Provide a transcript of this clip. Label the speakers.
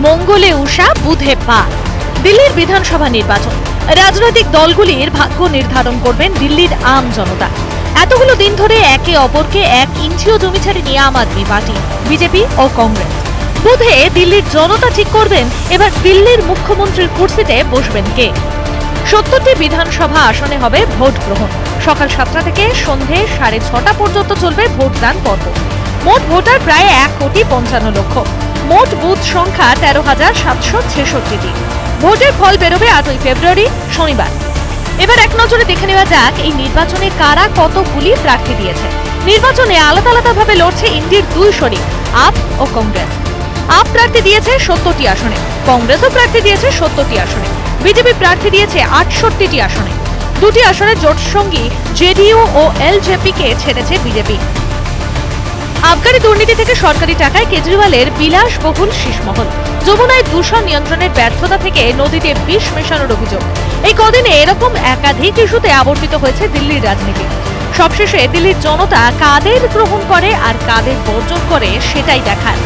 Speaker 1: মঙ্গলে উষা, বুধে পা। দিল্লির বিধানসভা নির্বাচন। রাজনৈতিক দলগুলির ভাগ্য নির্ধারণ করবেন দিল্লির আম জনতা। এতগুলো দিন ধরে একে অপরকে এক ইঞ্চিও জমি ছাড়েনি আম আদমি পার্টি, বিজেপি ও কংগ্রেস। বুধে দিল্লির জনতা ঠিক করবেন, এবার দিল্লির মুখ্যমন্ত্রীর কুর্সিতে বসবেন কে? সত্তরটি বিধানসভা আসনে হবে ভোট গ্রহণ। সকাল সাতটা থেকে সন্ধে সাড়ে ছটা পর্যন্ত চলবে ভোটদান পর্ব। মোট ভোটার প্রায় এক কোটি পঞ্চান্ন লক্ষ। মোট বুথ সংখ্যা তেরো হাজার সাতশো ছেষট্টিটি ভোটের ফল বেরোবে আটই ফেব্রুয়ারি, শনিবার। এবার এক নজরে দেখে নেওয়া যাক, এই নির্বাচনে কারা কতগুলি প্রার্থী দিয়েছে। নির্বাচনে আলাদা আলাদাভাবে লড়ছে ইন্ডির দুই শরিক, আপ ও কংগ্রেস। আপ প্রার্থী দিয়েছে সত্তরটি আসনে, কংগ্রেসও প্রার্থী দিয়েছে সত্তরটি আসনে। বিজেপি প্রার্থী দিয়েছে আটষট্টিটি আসনে। দুটি আসনে জোট সঙ্গী জেডিইউ ও এলজেপিকে ছেড়েছে বিজেপি। আবগারি দুর্নীতি থেকে সরকারি টাকায় কেজরিওয়ালের বিলাসবহুল শীষমহল। যমুনায় দূষণ নিয়ন্ত্রণের ব্যর্থতা থেকে নদীতে বিষ মেশানোর অভিযোগ। এই কদিনে এরকম একাধিক ইস্যুতে আবর্তিত হয়েছে দিল্লির রাজনীতি। সবশেষে দিল্লির জনতা কাদের গ্রহণ করে আর কাদের বর্জন করে সেটাই দেখার